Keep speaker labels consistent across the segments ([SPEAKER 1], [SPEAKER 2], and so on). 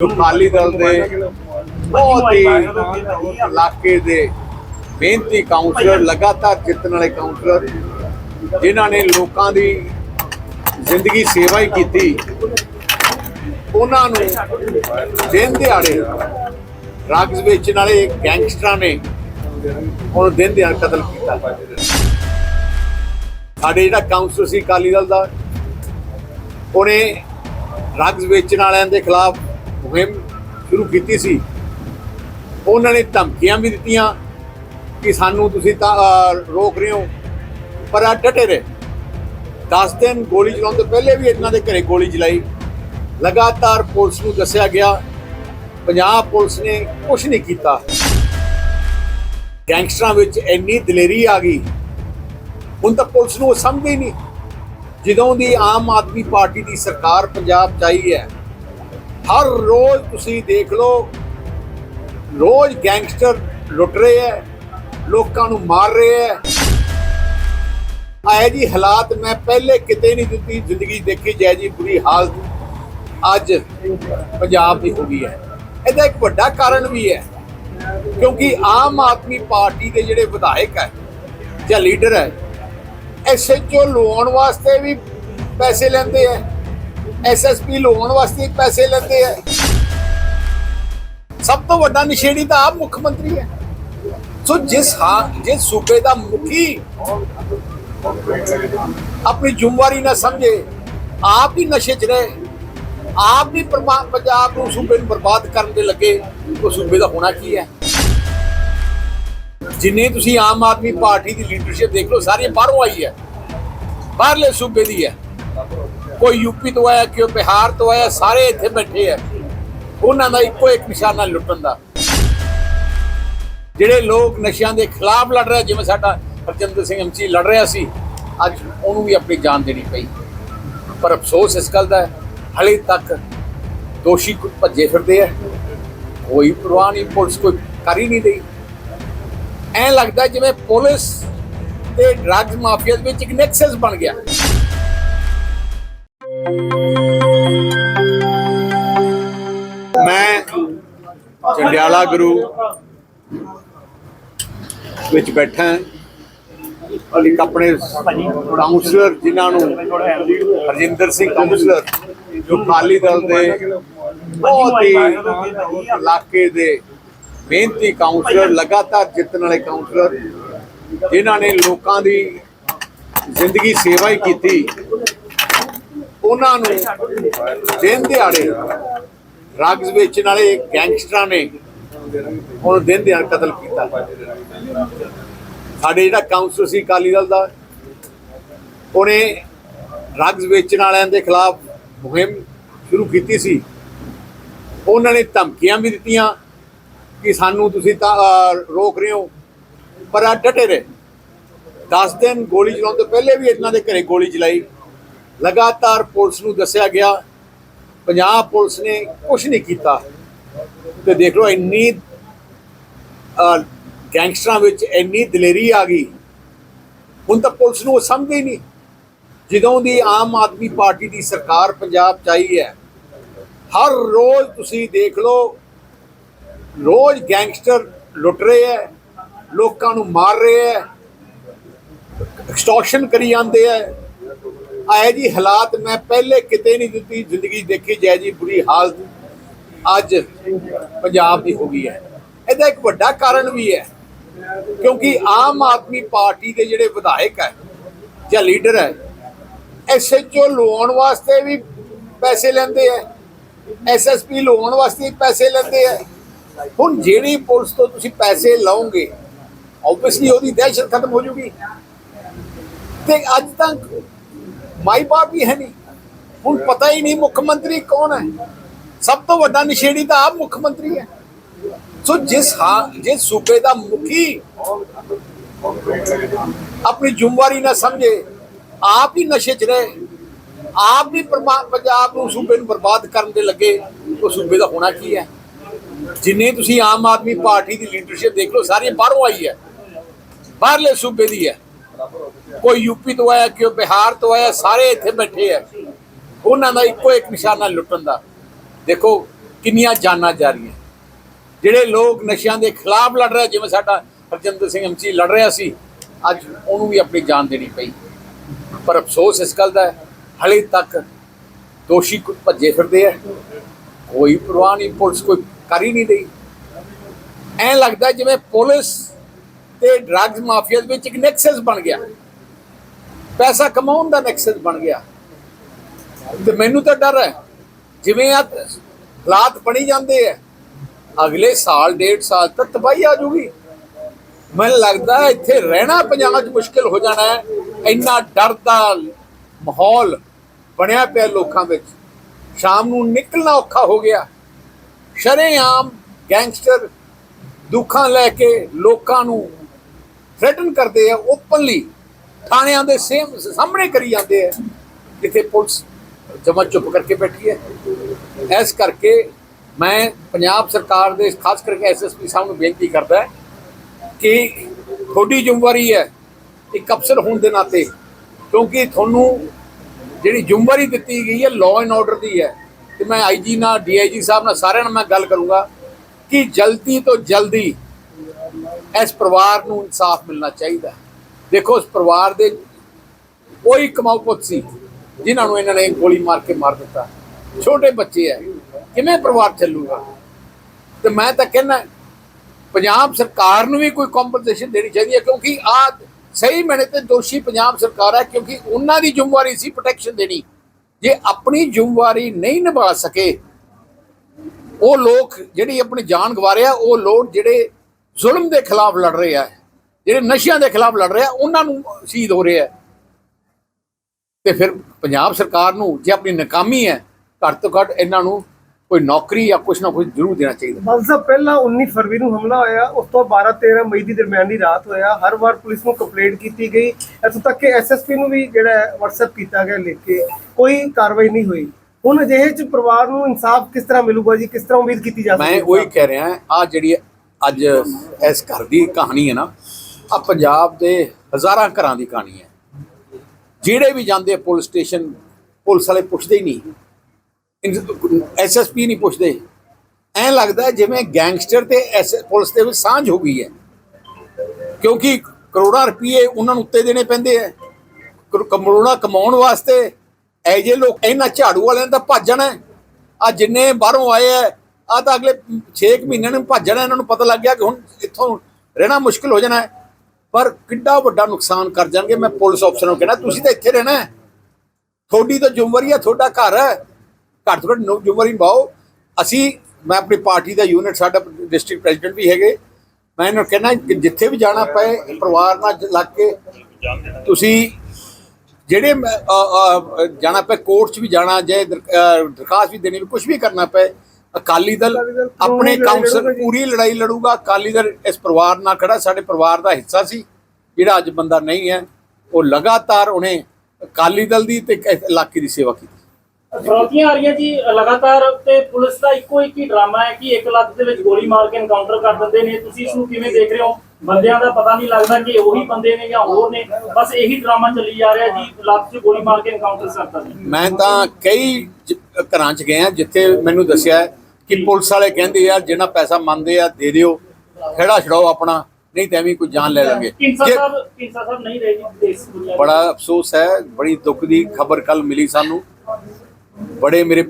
[SPEAKER 1] ਅਕਾਲੀ ਦਲ ਦੇ ਬਹੁਤ ਹੀ ਇਲਾਕੇ ਦੇ ਮਿਹਨਤੀ ਕਾਉਂਸਲਰ ਲਗਾਤਾਰ ਜਿੱਤਣ ਵਾਲੇ ਕਾਉਂਸਲਰ ਜਿਨ੍ਹਾਂ ਨੇ ਲੋਕਾਂ ਦੀ ਜ਼ਿੰਦਗੀ ਸੇਵਾ ਹੀ ਕੀਤੀ। ਉਹਨਾਂ ਨੂੰ ਦਿਨ ਦਿਹਾੜੇ ਡਰੱਗਸ ਵੇਚਣ ਵਾਲੇ ਗੈਂਗਸਟਰਾਂ ਨੇ ਹੁਣ ਦਿਨ ਦਿਹਾੜੇ ਕਤਲ ਕੀਤਾ। ਸਾਡੇ ਜਿਹੜਾ ਕਾਉਂਸਲਰ ਸੀ ਅਕਾਲੀ ਦਲ ਦਾ, ਉਹਨੇ ਡਰੱਗਸ ਵੇਚਣ ਵਾਲਿਆਂ ਦੇ ਖਿਲਾਫ ਮੁਹਿੰਮ ਸ਼ੁਰੂ ਕੀਤੀ ਸੀ। ਉਹਨਾਂ ਨੇ ਧਮਕੀਆਂ ਵੀ ਦਿੱਤੀਆਂ ਕਿ ਸਾਨੂੰ ਤੁਸੀਂ ਤਾਂ ਰੋਕ ਰਹੇ ਹੋ। ਪਰ ਆ ਡਟੇ ਰਹੇ। 10 ਦਿਨ ਗੋਲੀ ਚਲਾਉਣ ਤੋਂ ਪਹਿਲੇ ਵੀ ਇਹਨਾਂ ਦੇ ਘਰੇ ਗੋਲੀ ਚਲਾਈ। ਲਗਾਤਾਰ ਪੁਲਿਸ ਨੂੰ ਦੱਸਿਆ ਗਿਆ, ਪੰਜਾਬ ਪੁਲਿਸ ਨੇ ਕੁਝ ਨਹੀਂ ਕੀਤਾ। ਗੈਂਗਸਟਰਾਂ ਵਿੱਚ ਇੰਨੀ ਦਲੇਰੀ ਆ ਗਈ। ਹੁਣ ਤਾਂ ਪੁਲਿਸ ਨੂੰ ਉਹ ਸਮਝਦੇ ਹੀ ਨਹੀਂ। ਜਦੋਂ ਦੀ ਆਮ ਆਦਮੀ ਪਾਰਟੀ ਦੀ ਸਰਕਾਰ ਪੰਜਾਬ 'ਚ ਆਈ ਹੈ ਹਰ ਰੋਜ਼ ਤੁਸੀਂ ਦੇਖ ਲਓ, ਰੋਜ਼ ਗੈਂਗਸਟਰ ਲੁੱਟ ਰਹੇ ਹੈ ਲੋਕਾਂ ਨੂੰ ਮਾਰ ਰਹੇ ਹੈ ਆਏ ਜੀ ਹਾਲਾਤ ਮੈਂ ਪਹਿਲੇ ਕਿਤੇ ਨਹੀਂ ਦਿੱਤੀ, ਜ਼ਿੰਦਗੀ ਦੇਖੀ ਜੈ ਜੀ ਬੁਰੀ ਹਾਲਤ। ਅੱਜ ਪੰਜਾਬ ਦੀ ਹੋ ਗਈ ਹੈ ਇਹਦਾ ਇੱਕ ਵੱਡਾ ਕਾਰਨ ਵੀ ਹੈ ਕਿਉਂਕਿ ਆਮ ਆਦਮੀ ਪਾਰਟੀ ਦੇ ਜਿਹੜੇ ਵਿਧਾਇਕ ਹੈ ਜਾਂ ਲੀਡਰ ਹੈ ਐਸਐਚਓ ਲਵਾਉਣ ਵਾਸਤੇ ਵੀ ਪੈਸੇ ਲੈਂਦੇ ਐ। ਐਸਐਸਪੀ ਲਵਾਉਣ ਵਾਸਤੇ ਪੈਸੇ ਲੈਂਦੇ ਐ ਸਭ ਤੋਂ ਵੱਡਾ ਨਸ਼ੇੜੀ ਤਾਂ ਆਪ ਮੁੱਖ ਮੰਤਰੀ ਹੈ। ਸੋ ਜਿਸ ਹਾਂ, ਜਿਸ ਸੂਬੇ ਦਾ ਮੁਖੀ ਆਪਣੀ ਜ਼ਿੰਮੇਵਾਰੀ ਨਾ ਸਮਝੇ, ਆਪ ਹੀ ਨਸ਼ੇ 'ਚ ਰਹੇ, ਆਪ ਵੀ ਪੰਜਾਬ ਨੂੰ ਸੂਬੇ ਨੂੰ ਬਰਬਾਦ ਕਰਨ ਦੇ ਲੱਗੇ, ਉਹ ਸੂਬੇ ਦਾ ਹੋਣਾ ਕੀ ਹੈ? ਜਿੰਨੇ ਤੁਸੀਂ ਆਮ ਆਦਮੀ ਪਾਰਟੀ ਦੀ ਲੀਡਰਸ਼ਿਪ ਦੇਖ ਲਓ ਸਾਰੀ ਬਾਹਰੋਂ ਆਈ ਹੈ। ਬਾਹਰਲੇ ਸੂਬੇ ਦੀ ਹੈ। ਕੋਈ ਯੂਪੀ ਤੋਂ ਆਇਆ ਕੋਈ ਬਿਹਾਰ ਤੋਂ ਆਇਆ ਸਾਰੇ ਇੱਥੇ ਬੈਠੇ ਆ। ਉਹਨਾਂ ਦਾ ਇੱਕੋ ਇੱਕ ਨਿਸ਼ਾਨਾ ਲੁੱਟਣ ਦਾ। ਜਿਹੜੇ ਲੋਕ ਨਸ਼ਿਆਂ ਦੇ ਖਿਲਾਫ ਲੜ ਰਹੇ ਜਿਵੇਂ ਸਾਡਾ ਹਰਜਿੰਦਰ ਸਿੰਘ ਐਮਸੀ ਲੜ ਰਿਹਾ ਸੀ ਅੱਜ ਉਹਨੂੰ ਵੀ ਆਪਣੀ ਜਾਨ ਦੇਣੀ ਪਈ। ਪਰ ਅਫਸੋਸ ਇਸ ਗੱਲ ਦਾ ਹੈ, ਹਲੇ ਤੱਕ ਦੋਸ਼ੀ ਭੱਜੇ ਫਿਰਦੇ ਆ। ਕੋਈ ਪਰਵਾਹ ਨਹੀਂ ਪੁਲਿਸ ਕੋਈ ਕਰ ਹੀ ਨਹੀਂ ਰਹੀ। ਐਂ ਲੱਗਦਾ ਜਿਵੇਂ ਪੁਲਿਸ ਤੇ ਡਰੱਗ ਮਾਫੀਆ ਦੇ ਵਿੱਚ ਇੱਕ ਨੈਕਸਸ ਬਣ ਗਿਆ। ਮੈਂ ਚੰਡਿਆਲਾ ਗੁਰੂ ਵਿੱਚ ਬੈਠਾ ਹਾਂ। ਆਪਣੇ ਕਾਉਂਸਲਰ ਜਿਨ੍ਹਾਂ ਨੂੰ ਹਰਜਿੰਦਰ ਸਿੰਘ ਕਾਉਂਸਲਰ ਜੋ ਅਕਾਲੀ ਦਲ ਦੇ ਬਹੁਤ ਹੀ ਇਲਾਕੇ ਦੇ ਮਿਹਨਤੀ ਕਾਉਂਸਲਰ ਲਗਾਤਾਰ ਜਿੱਤਣ ਵਾਲੇ ਕਾਉਂਸਲਰ ਜਿਨ੍ਹਾਂ ਨੇ ਲੋਕਾਂ ਦੀ ਜ਼ਿੰਦਗੀ ਸੇਵਾ ਹੀ ਕੀਤੀ। ਉਹਨਾਂ ਨੂੰ ਦਿਨ ਦਿਹਾੜੇ ਡਰੱਗਸ ਵੇਚਣ ਵਾਲੇ ਗੈਂਗਸਟਰਾਂ ਨੇ ਉਹਨੂੰ ਦਿਨ ਦਿਹਾੜੇ ਕਤਲ ਕੀਤਾ। ਸਾਡੇ ਜਿਹੜਾ ਕਾਉਂਸਲਰ ਸੀ ਅਕਾਲੀ ਦਲ ਦਾ, ਉਹਨੇ ਡਰੱਗਸ ਵੇਚਣ ਵਾਲਿਆਂ ਦੇ ਖਿਲਾਫ ਮੁਹਿੰਮ ਸ਼ੁਰੂ ਕੀਤੀ ਸੀ। ਉਹਨਾਂ ਨੇ ਧਮਕੀਆਂ ਵੀ ਦਿੱਤੀਆਂ ਕਿ ਸਾਨੂੰ ਤੁਸੀਂ ਤਾਂ ਰੋਕ ਰਹੇ ਹੋ, ਪਰ ਆ ਡਟੇ ਰਹੇ। 10 ਦਿਨ ਗੋਲੀ ਚਲਾਉਣ ਤੋਂ ਪਹਿਲੇ ਵੀ ਇਹਨਾਂ ਦੇ ਘਰੇ ਗੋਲੀ ਚਲਾਈ। ਲਗਾਤਾਰ ਪੁਲਿਸ ਨੂੰ ਦੱਸਿਆ ਗਿਆ ਪੰਜਾਬ ਪੁਲਿਸ ਨੇ ਕੁਝ ਨਹੀਂ ਕੀਤਾ। ਤੇ ਦੇਖ ਲਓ ਇੰਨੀ ਗੈਂਗਸਟਰਾਂ ਵਿੱਚ ਇੰਨੀ ਦਲੇਰੀ ਆ ਗਈ। ਹੁਣ ਤਾਂ ਪੁਲਿਸ ਨੂੰ ਉਹ ਸਮਝਦੇ ਹੀ ਨਹੀਂ। ਜਦੋਂ ਦੀ ਆਮ ਆਦਮੀ ਪਾਰਟੀ ਦੀ ਸਰਕਾਰ ਪੰਜਾਬ ਚ ਆਈ ਹੈ, ਹਰ ਰੋਜ਼ ਤੁਸੀਂ ਦੇਖ ਲਓ, ਰੋਜ਼ ਗੈਂਗਸਟਰ ਲੁੱਟ ਰਹੇ ਹੈ, ਲੋਕਾਂ ਨੂੰ ਮਾਰ ਰਹੇ ਹੈ, ਐਕਸਟੋਰਸ਼ਨ ਕਰੀ ਜਾਂਦੇ ਹੈ। ਆਏ ਜੀ ਹਾਲਾਤ ਮੈਂ ਪਹਿਲੇ ਕਿਤੇ ਨਹੀਂ ਦਿੱਤੀ, ਜ਼ਿੰਦਗੀ ਦੇਖੀ ਜੈ ਜੀ ਬੁਰੀ ਹਾਲਤ ਅੱਜ ਪੰਜਾਬ ਦੀ ਹੋ ਗਈ ਹੈ। ਇਹਦਾ ਇੱਕ ਵੱਡਾ ਕਾਰਨ ਵੀ ਹੈ, ਕਿਉਂਕਿ ਆਮ ਆਦਮੀ ਪਾਰਟੀ ਦੇ ਜਿਹੜੇ ਵਿਧਾਇਕ ਹੈ ਜਾਂ ਲੀਡਰ ਹੈ ਐਸਐਚਓ ਲਵਾਉਣ ਵਾਸਤੇ ਵੀ ਪੈਸੇ ਲੈਂਦੇ ਐ ਐਸਐਸਪੀ ਲਵਾਉਣ ਵਾਸਤੇ ਪੈਸੇ ਲੈਂਦੇ ਐ ਹੁਣ ਜਿਹੜੀ ਪੁਲਿਸ ਤੋਂ ਤੁਸੀਂ ਪੈਸੇ ਲਓਗੇ ਆਬਵੀਅਸਲੀ ਉਹਦੀ ਦਹਿਸ਼ਤ ਖਤਮ ਹੋ ਜੂਗੀ। ਤੇ ਅੱਜ ਤੱਕ ਮਾਈ ਬਾਪ ਵੀ ਹੈ ਨਹੀਂ। ਹੁਣ ਪਤਾ ਹੀ ਨਹੀਂ ਮੁੱਖ ਮੰਤਰੀ ਕੌਣ ਹੈ। ਸਭ ਤੋਂ ਵੱਡਾ ਨਸ਼ੇੜੀ ਤਾਂ ਆਪ ਮੁੱਖ ਮੰਤਰੀ ਹੈ। ਸੋ ਜਿਸ ਹਾਂ, ਜਿਸ ਸੂਬੇ ਦਾ ਮੁਖੀ ਆਪਣੀ ਜ਼ਿੰਮੇਵਾਰੀ ਨਾ ਸਮਝੇ, ਆਪ ਹੀ ਨਸ਼ੇ 'ਚ ਰਹੇ, ਆਪ ਵੀ ਪੰਜਾਬ ਨੂੰ ਸੂਬੇ ਨੂੰ ਬਰਬਾਦ ਕਰਨ ਦੇ ਲੱਗੇ, ਉਹ ਸੂਬੇ ਦਾ ਹੋਣਾ ਕੀ ਹੈ? ਜਿੰਨੇ ਤੁਸੀਂ ਆਮ ਆਦਮੀ ਪਾਰਟੀ ਦੀ ਲੀਡਰਸ਼ਿਪ ਦੇਖ ਲਓ ਸਾਰੀ ਬਾਹਰੋਂ ਆਈ ਹੈ। ਬਾਹਰਲੇ ਸੂਬੇ ਦੀ ਹੈ। ਕੋਈ ਯੂਪੀ ਤੋਂ ਆਇਆ, ਕੋਈ ਬਿਹਾਰ ਤੋਂ ਆਇਆ, ਸਾਰੇ ਇੱਥੇ ਬੈਠੇ ਆ। ਉਹਨਾਂ ਦਾ ਇੱਕੋ ਇੱਕ ਨਿਸ਼ਾਨਾ ਲੁੱਟਣ ਦਾ। ਦੇਖੋ, ਕਿੰਨੀਆਂ ਜਾਨਾਂ ਜਾ ਰਹੀਆਂ। ਜਿਹੜੇ ਲੋਕ ਨਸ਼ਿਆਂ ਦੇ ਖਿਲਾਫ ਲੜ ਰਹੇ ਜਿਵੇਂ ਸਾਡਾ ਹਰਜਿੰਦਰ ਸਿੰਘ ਐਮਸੀ ਲੜ ਰਿਹਾ ਸੀ, ਅੱਜ ਉਹਨੂੰ ਵੀ ਆਪਣੀ ਜਾਨ ਦੇਣੀ ਪਈ। ਪਰ ਅਫਸੋਸ ਇਸ ਗੱਲ ਦਾ ਹੈ, ਹਲੇ ਤੱਕ ਦੋਸ਼ੀ ਭੱਜੇ ਫਿਰਦੇ ਆ। ਕੋਈ ਪ੍ਰਵਾਹ ਨਹੀਂ, ਪੁਲਿਸ ਕੋਈ ਕਰ ਹੀ ਨਹੀਂ ਰਹੀ। ਐਂ ਲੱਗਦਾ ਜਿਵੇਂ ਪੁਲਿਸ ਤੇ ਡਰੱਗਸ ਮਾਫੀਆ ਦੇ ਵਿੱਚ ਇੱਕ ਨੈਕਸਸ ਬਣ ਗਿਆ। ਪੈਸਾ ਕਮਾਉਣ ਦਾ ਨੈਕਸਸ ਬਣ ਗਿਆ। ਤੇ ਮੈਨੂੰ ਤਾਂ ਡਰ ਹੈ। ਜਿਵੇਂ ਆ ਹਾਲਾਤ ਬਣੀ ਜਾਂਦੇ ਆ ਅਗਲੇ ਸਾਲ, ਡੇਢ ਸਾਲ ਤੱਕ ਤਬਾਹੀ ਆ ਜੂਗੀ ਮੈਨੂੰ ਲੱਗਦਾ ਇੱਥੇ ਰਹਿਣਾ ਪੰਜਾਬ 'ਚ ਮੁਸ਼ਕਿਲ ਹੋ ਜਾਣਾ ਹੈ। ਇੰਨਾ ਡਰ ਦਾ ਮਾਹੌਲ ਬਣਿਆ ਪਿਆ ਲੋਕਾਂ ਵਿੱਚ। ਸ਼ਾਮ ਨੂੰ ਨਿਕਲਣਾ ਔਖਾ ਹੋ ਗਿਆ। ਸ਼ਰੇਆਮ ਗੈਂਗਸਟਰ ਦੁੱਖਾਂ ਲੈ ਕੇ ਲੋਕਾਂ ਨੂੰ ਥ੍ਰੈਟਨ ਕਰਦੇ ਆ ਓਪਨਲੀ ਥਾਣਿਆਂ ਦੇ ਸੇਮ ਸਾਹਮਣੇ ਕਰੀ ਜਾਂਦੇ ਆ। ਕਿਤੇ ਪੁਲਿਸ ਜਮਾ ਚੁੱਪ ਕਰਕੇ ਬੈਠੀ ਹੈ। ਇਸ ਕਰਕੇ ਮੈਂ ਪੰਜਾਬ ਸਰਕਾਰ ਦੇ, ਖਾਸ ਕਰਕੇ ਐਸਐਸਪੀ ਸਾਹਿਬ ਨੂੰ ਬੇਨਤੀ ਕਰਦਾ ਕਿ ਤੁਹਾਡੀ ਜ਼ਿੰਮੇਵਾਰੀ ਹੈ ਇੱਕ ਅਫਸਰ ਹੋਣ ਦੇ ਨਾਤੇ, ਕਿਉਂਕਿ ਤੁਹਾਨੂੰ ਜਿਹੜੀ ਜ਼ਿੰਮੇਵਾਰੀ ਦਿੱਤੀ ਗਈ ਹੈ ਲਾਅ ਐਂਡ ਆਰਡਰ ਦੀ ਹੈ। ਤੇ ਮੈਂ ਆਈਜੀ ਨਾਲ ਡੀਆਈਜੀ ਸਾਹਿਬ ਨਾਲ ਸਾਰਿਆਂ ਨਾਲ ਮੈਂ ਗੱਲ ਕਰੂੰਗਾ ਕਿ ਜਲਦੀ ਤੋਂ ਜਲਦੀ ਇਸ ਪਰਿਵਾਰ ਨੂੰ ਇਨਸਾਫ ਮਿਲਣਾ ਚਾਹੀਦਾ ਦੇਖੋ ਉਸ ਪਰਿਵਾਰ ਦੇ ਕੋਈ ਕਮਾਊ ਪੁੱਤ ਸੀ ਜਿਨ੍ਹਾਂ ਨੂੰ ਇਹਨਾਂ ਨੇ ਗੋਲੀ ਮਾਰ ਕੇ ਮਾਰ ਦਿੱਤਾ। ਛੋਟੇ ਬੱਚੇ ਹੈ, ਕਿਵੇਂ ਪਰਿਵਾਰ ਚੱਲੂਗਾ? ਤੇ ਮੈਂ ਤਾਂ ਕਹਿੰਦਾ ਪੰਜਾਬ ਸਰਕਾਰ ਨੂੰ ਵੀ ਕੋਈ ਕੰਪਨਸੇਸ਼ਨ ਦੇਣੀ ਚਾਹੀਦੀ ਹੈ, ਕਿਉਂਕਿ ਆ ਸਹੀ ਮੈਨੇ ਤੇ ਦੋਸ਼ੀ ਪੰਜਾਬ ਸਰਕਾਰ ਹੈ, ਕਿਉਂਕਿ ਉਹਨਾਂ ਦੀ ਜ਼ਿੰਮੇਵਾਰੀ ਸੀ ਪ੍ਰੋਟੈਕਸ਼ਨ ਦੇਣੀ। ਜੇ ਆਪਣੀ ਜ਼ਿੰਮੇਵਾਰੀ ਨਹੀਂ ਨਿਭਾ ਸਕੇ, ਉਹ ਲੋਕ ਜਿਹੜੀ ਆਪਣੀ ਜਾਨ ਗਵਾ ਰਹੇ ਆ, ਉਹ ਲੋਕ ਜਿਹੜੇ ਜ਼ੁਲਮ ਦੇ ਖਿਲਾਫ ਲੜ ਰਹੇ ਆ ਜਿਹੜੇ ਨਸ਼ਿਆਂ ਦੇ ਖਿਲਾਫ ਲੜ ਰਹੇ ਆ ਉਹਨਾਂ ਨੂੰ ਸ਼ਹੀਦ ਹੋ ਰਹੇ ਆ। ਤੇ ਫਿਰ ਪੰਜਾਬ ਸਰਕਾਰ ਨੂੰ ਜੇ ਆਪਣੀ ਨਾਕਾਮੀ ਹੈ ਘੱਟ ਤੋਂ ਘੱਟ ਇਹਨਾਂ ਨੂੰ ਕੋਈ ਨੌਕਰੀ ਜਾਂ ਕੁਝ ਨਾ ਕੁਝ ਜ਼ਰੂਰ ਦੇਣਾ ਚਾਹੀਦਾ।
[SPEAKER 2] ਸਾਲ ਪਹਿਲਾਂ 19 ਫਰਵਰੀ ਨੂੰ ਹਮਲਾ ਹੋਇਆ ਉਸ ਤੋਂ 12 13 ਮਈ ਦੀ ਦਰਮਿਆਨੀ ਰਾਤ ਹੋਇਆ। ਹਰ ਵਾਰ ਪੁਲਿਸ ਨੂੰ ਕੰਪਲੇਂਟ ਕੀਤੀ ਗਈ। ਇੱਥੋਂ ਤੱਕ ਕਿ ਐਸਐਸਪੀ ਨੂੰ ਵੀ ਜਿਹੜਾ WhatsApp ਕੀਤਾ ਗਿਆ ਲਿਖ ਕੇ। ਕੋਈ ਕਾਰਵਾਈ ਨਹੀਂ ਹੋਈ। ਹੁਣ ਅਜਿਹੇ ਚ ਪਰਿਵਾਰ ਨੂੰ ਇਨਸਾਫ ਕਿਸ ਤਰ੍ਹਾਂ ਮਿਲੂਗਾ ਜੀ? ਕਿਸ ਤਰ੍ਹਾਂ ਉਮੀਦ ਕੀਤੀ ਜਾ ਸਕਦੀ
[SPEAKER 1] ਮੈਂ
[SPEAKER 2] ਹੈ
[SPEAKER 1] ਉਹੀ ਕਹਿ ਰਿਹਾ ਆ ਜਿਹੜੀ ਅੱਜ ਇਸ ਘਰ ਦੀ ਕਹਾਣੀ ਹੈ ਨਾ ਆ ਪੰਜਾਬ ਦੇ ਹਜ਼ਾਰਾਂ ਘਰਾਂ ਦੀ ਕਹਾਣੀ ਹੈ। ਜਿਹੜੇ ਵੀ ਜਾਂਦੇ ਪੁਲਿਸ ਸਟੇਸ਼ਨ, ਪੁਲਿਸ ਵਾਲੇ ਪੁੱਛਦੇ ਹੀ ਨਹੀਂ। ਐਸਐਸਪੀ ਨਹੀਂ ਪੁੱਛਦੇ। ਐਂ ਲੱਗਦਾ ਜਿਵੇਂ ਗੈਂਗਸਟਰ ਤੇ ਐਸ, ਪੁਲਿਸ ਦੇ ਵਿੱਚ ਸਾਂਝ ਹੋ ਗਈ ਹੈ। ਕਿਉਂਕਿ ਕਰੋੜਾਂ ਰੁਪਏ ਉਹਨਾਂ ਨੂੰ ਉੱਤੇ ਦੇਣੇ ਪੈਂਦੇ ਐ ਕਰੋੜਾਂ ਕਮਾਉਣ ਵਾਸਤੇ ਐ ਜੇ ਲੋਕ, ਇਹਨਾਂ ਝਾੜੂ ਵਾਲਿਆਂ ਦਾ ਭੱਜਣਾ ਆ ਜਿੰਨੇ ਬਾਹਰੋਂ ਆਏ ਐ ਆ ਤਾਂ ਅਗਲੇ 6 ਮਹੀਨਿਆਂ ਨੂੰ ਭੱਜਣਾ ਇਹਨਾਂ ਨੂੰ ਪਤਾ ਲੱਗ ਗਿਆ ਕਿ ਹੁਣ ਇੱਥੋਂ ਰਹਿਣਾ ਮੁਸ਼ਕਲ ਹੋ ਜਾਣਾ ਹੈ। ਪਰ ਕਿੱਡਾ ਵੱਡਾ ਨੁਕਸਾਨ ਕਰ ਜਾਣਗੇ, ਮੈਂ ਪੁਲਿਸ ਅਫਸਰ ਨੂੰ ਕਹਿਣਾ, ਤੁਸੀਂ ਤਾਂ ਇੱਥੇ ਰਹਿਣਾ ਹੈ। ਤੁਹਾਡੀ ਤਾਂ ਜ਼ਿੰਮੇਵਾਰੀ ਹੈ, ਤੁਹਾਡਾ ਘਰ ਹੈ। ਘੱਟ ਤੋਂ ਘੱਟ ਨੋ- ਜ਼ਿੰਮੇਵਾਰੀ ਨਿਭਾਓ। ਅਸੀਂ, ਮੈਂ ਆਪਣੀ ਪਾਰਟੀ ਦਾ ਯੂਨਿਟ, ਸਾਡਾ ਡਿਸਟ੍ਰਿਕਟ ਪ੍ਰੈਜ਼ੀਡੈਂਟ ਵੀ ਹੈਗੇ। ਮੈਂ ਇਹਨਾਂ ਨੂੰ ਕਹਿੰਦਾ ਕਿ ਜਿੱਥੇ ਵੀ ਜਾਣਾ ਪਏ, ਪਰਿਵਾਰ ਨਾਲ ਲੱਗ ਕੇ ਤੁਸੀਂ ਜਿਹੜੇ ਜਾਣਾ ਪਏ ਕੋਰਟ 'ਚ ਵੀ ਜਾਣਾ, ਜੇ ਦਰਖਾਸਤ ਵੀ ਦੇਣੀ ਵੀ ਕੁਝ ਵੀ ਕਰਨਾ ਪਏ ਅਕਾਲੀ ਦਲ ਆਪਣੇ ਕਾਉਂਸਲ। ਪੂਰੀ ਲੜਾਈ ਲੜੂਗਾ। ਅਕਾਲੀ ਦਲ ਇਸ ਪਰਿਵਾਰ ਨਾਲ ਖੜਾ ਸਾਡੇ ਪਰਿਵਾਰ ਦਾ ਹਿੱਸਾ ਸੀ ਜਿਹੜਾ ਅੱਜ ਬੰਦਾ ਨਹੀਂ ਹੈ। ਉਹ ਲਗਾਤਾਰ ਉਹਨੇ ਅਕਾਲੀ ਦਲ ਦੀ ਤੇ ਇਸ ਇਲਾਕੇ ਦੀ ਸੇਵਾ ਕੀਤੀ।
[SPEAKER 3] ਫਰੋਤੀਆਂ ਆ ਰਹੀਆਂ ਜੀ ਲਗਾਤਾਰ ਤੇ ਪੁਲਿਸ ਦਾ ਇੱਕੋ ਇੱਕ ਹੀ ਡਰਾਮਾ ਹੈ ਕਿ ਇੱਕ ਲੱਖ ਦੇ ਵਿੱਚ ਗੋਲੀ ਮਾਰ ਕੇ ਐਨਕਾਊਂਟਰ ਕਰ ਦਿੰਦੇ ਨੇ। ਤੁਸੀਂ ਇਸ ਨੂੰ ਕਿਵੇਂ ਦੇਖ ਰਹੇ ਹੋ? ਬੰਦਿਆਂ ਦਾ ਪਤਾ ਨਹੀਂ ਲੱਗਦਾ ਕਿ ਉਹੀ ਬੰਦੇ ਨੇ ਜਾਂ ਹੋਰ ਨੇ। ਬਸ ਇਹੀ ਡਰਾਮਾ ਚੱਲੀ ਜਾ ਰਿਹਾ ਜੀ 'ਚ ਗੋਲੀ ਮਾਰ ਕੇ ਐਨਕਾਊਂਟਰ ਕਰਤਾ ਜੀ।
[SPEAKER 1] ਮੈਂ ਤਾਂ ਕਈ ਘਰਾਂ 'ਚ ਗਿਆ ਜਿੱਥੇ ਮੈਨੂੰ ਦੱਸਿਆ ਹੈ ਕਿ ਪੁਲਿਸ ਵਾਲੇ ਕਹਿੰਦੇ ਯਾਰ ਜਿਹੜਾ ਪੈਸਾ ਮੰਗਦੇ ਆ ਦੇ ਦਿਓ। ਖੜਾ ਛਡਾਓ ਆਪਣਾ ਨਹੀਂ ਤਾਂ ਐਵੇਂ ਕੋਈ ਜਾਨ ਲੈ ਲਾਂਗੇ। ਬੜਾ ਅਫਸੋਸ ਹੈ ਬੜੀ ਦੁੱਖ ਦੀ ਖਬਰ ਕੱਲ ਮਿਲੀ ਸਾਨੂੰ। ਬੜੇ ਮੇਰੇ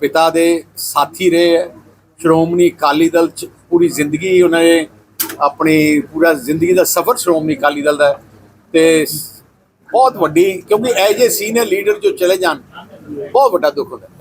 [SPEAKER 1] ਪਿਤਾ ਦੇ ਸਾਥੀ ਰਹੇ ਹੈ। ਸ਼੍ਰੋਮਣੀ ਅਕਾਲੀ ਦਲ ਚ ਪੂਰੀ ਜ਼ਿੰਦਗੀ ਉਹਨਾਂ ਨੇ ਆਪਣੀ ਪੂਰਾ ਜ਼ਿੰਦਗੀ ਦਾ ਸਫ਼ਰ ਸ਼੍ਰੋਮਣੀ ਅਕਾਲੀ ਦਲ ਦਾ ਤੇ ਬਹੁਤ ਵੱਡੀ ਕਿਉਂਕਿ ਐਜ ਸੀਨੀਅਰ ਲੀਡਰ ਜੋ ਚਲੇ ਜਾਣ ਬਹੁਤ ਵੱਡਾ ਦੁੱਖ ਹੁੰਦਾ ਹੈ।